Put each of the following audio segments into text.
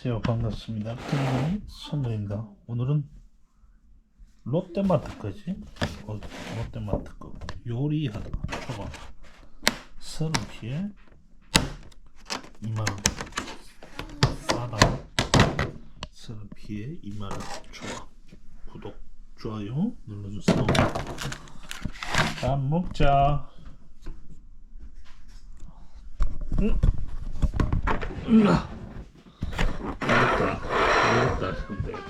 안녕하세요 반갑습니다 큰님 선우입니다 오늘은 롯데마트까지 어, 롯데마트 거 요리하다 초밥 서른 피에 2만원 싸다 서른 피에 2만원 초밥 구독 좋아요 눌러주세요 밥 먹자 응? 으아. 되겠다. 되겠다. 그럼 되겠다.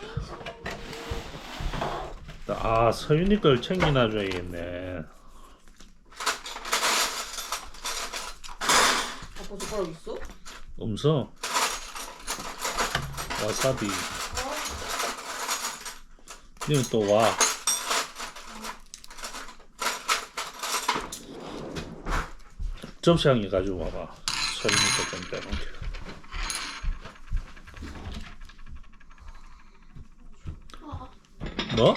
아, 서윤이 걸 챙겨놔 줘야겠네. 아빠 젓가락 있어? 음성. 와사비. 이건 또 와. 접시향이 가지고 와봐. 서윤이 거좀 빼놓게. 뭐?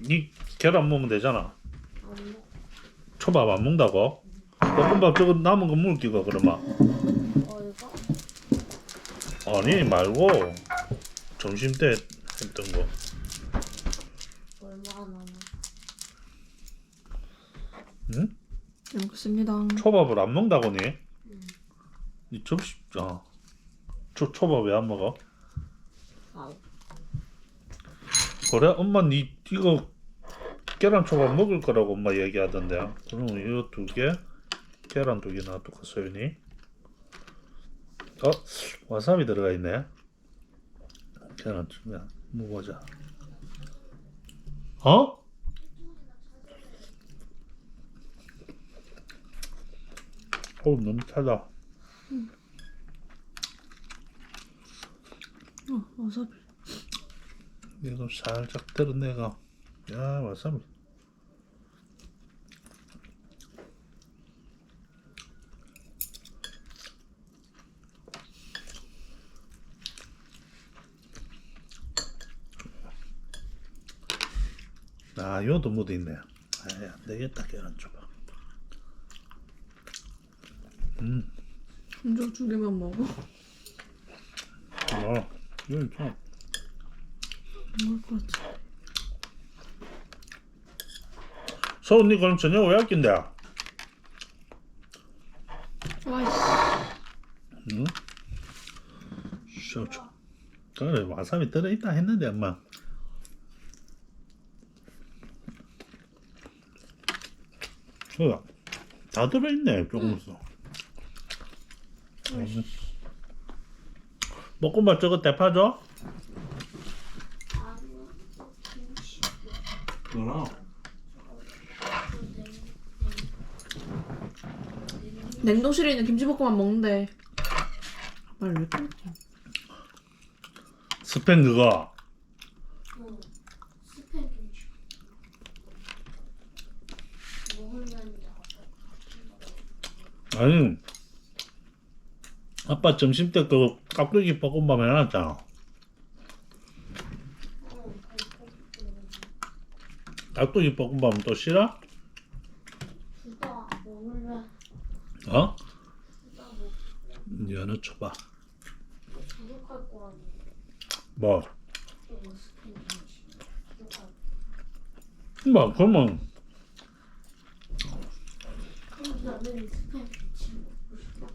니 계란 먹으면 되잖아. 초밥 안 먹는다고? 볶음밥 저거 남은 거 물기가 그러면 어 이거? 아니 말고 점심 때 했던 거? 응? 잘 먹겠습니다. 초밥을 안 먹는다고 니? 이 접시 아 초, 초밥 왜 안 먹어? 아 그래? 엄마 니 이거 계란 초밥 먹을 거라고 엄마 얘기하던데. 그럼 이거 두 개? 계란 두 개 놔두고 소연이? 어? 와사비 들어가 있네. 계란 주면 먹어보자. 어? 어 너무 차다 어, 와사비. 이거 살짝 드러내가 야 와사비. 아 요도 묻어 있네. 아이 안 되겠다 계란 줘봐 음. 혼자 두 개만 먹어. 어, 이건 좀 먹을 것 같아. 서훈이 그럼 저녁 왜 아낀대? 와이씨. 응? 쇼주. 그래 와사비 들어있다 했는데 엄마. 그다 들어있네 조금씩. 음. 볶음밥 저거 대파 줘? 그럼. 냉동실에 있는 김치볶음밥 먹는데. 말왜 이렇게 먹지? 스팸 그거. 스팸 김치 먹으면 아니 아빠 점심 때 그 깍두기 볶음밥 해놨잖아. 깍두기 볶음밥은 또 싫어? 두다 먹으면 어? 연어 초밥. 부족할 뭐? 이거 스팸 김치 부족할 뭐 그러면. 그럼 나는 스팸 김치 먹고 싶어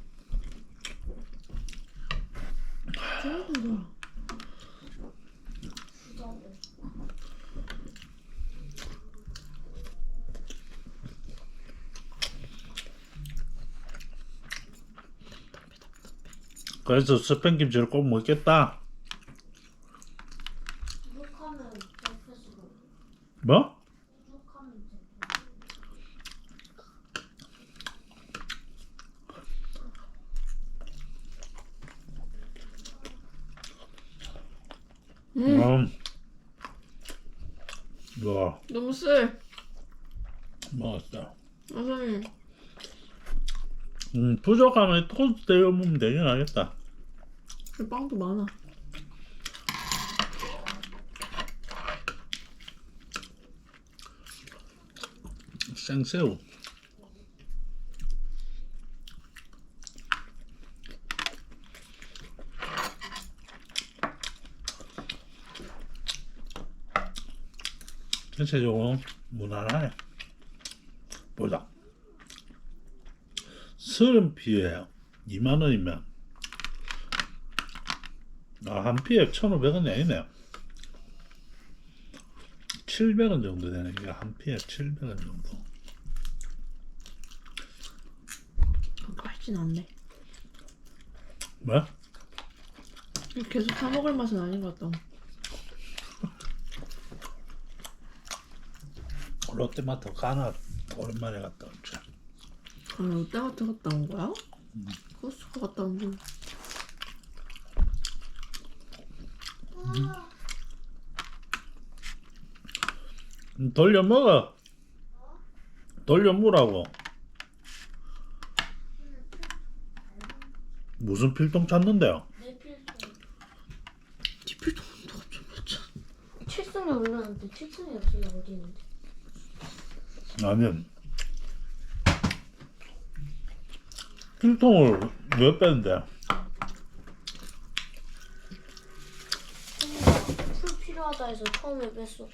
그래서 스팸 김치를 꼭 먹겠다 뭐? 부족하면 돼 음, 음. 와 너무 쎄. 맛있다 와사비. 음 부족하면 토스트 데워 먹으면 되긴 하겠다 그 빵도 많아. 생새우 전체적으로 무난하네. 보자. 서른 피에 2만 원이면 아, 한 피에 1,500원이 아니네요. 700원 정도 되네. 이게 한 피에 700원 정도. 맛있진 않네. 뭐? 계속 사 먹을 맛은 아닌 것 같다. 롯데마트 가나 오랜만에 갔다 왔지. 그러면 롯데마트 갔다 온 거야? 코스코 갔다 온 줄. 음, 돌려 먹어. 돌려 무라고. 무슨 필통 찾는데요? 칠성에 올라왔는데 칠성이 없어요 어디 있는데? 아니면 필통을 왜 빼는데? 풀 필요하다 해서 처음에 뺐어.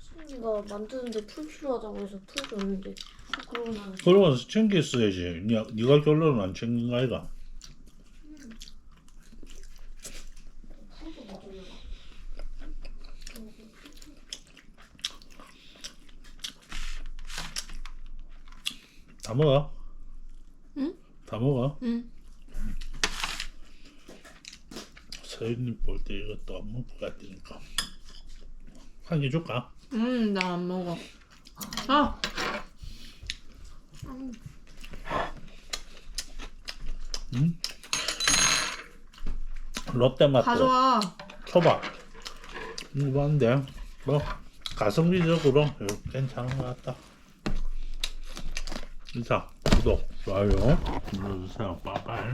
승리가 만드는데 풀 필요하다고 해서 풀 줬는데 그러고 나서 그러고 챙겼어야지. 니, 니가 결론은 안 챙긴 거 아이가? 풀도 가져올라. 다 먹어? 응? 다 먹어? 응. 서윤님 볼 때 이것도 안 먹을 것 같으니까 한 개 줄까? 음, 나 안 먹어. 아! 응? 롯데마트 가져와. 초밥 이거 한데 뭐 가성비적으로 괜찮은 것 같다 자 구독 좋아요 눌러주세요. 빠빠이